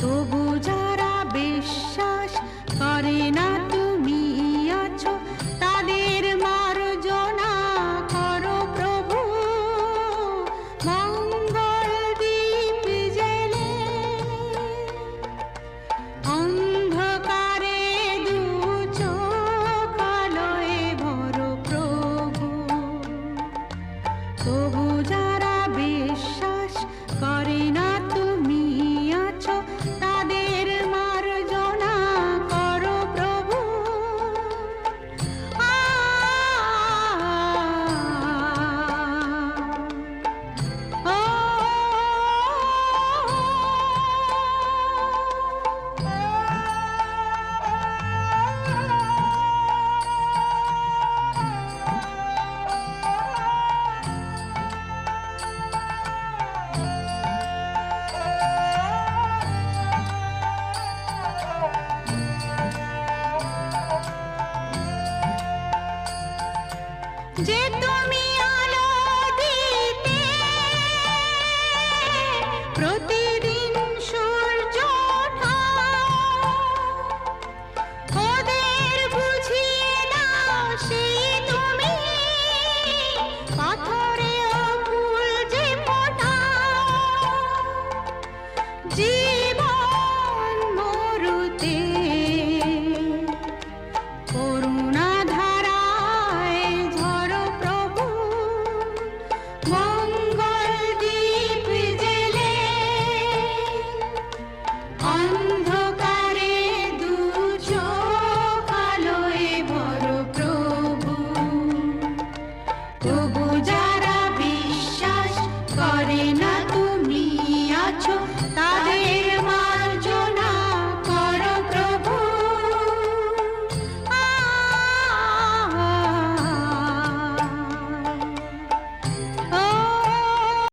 তবু যারা বিশ্বাস করে না তুমি আছো, তাদের মার্জনা করো প্রভু। মঙ্গল দ্বীপ জেলে অন্ধকারে দু ভরো প্রভু। তবু যে তুমি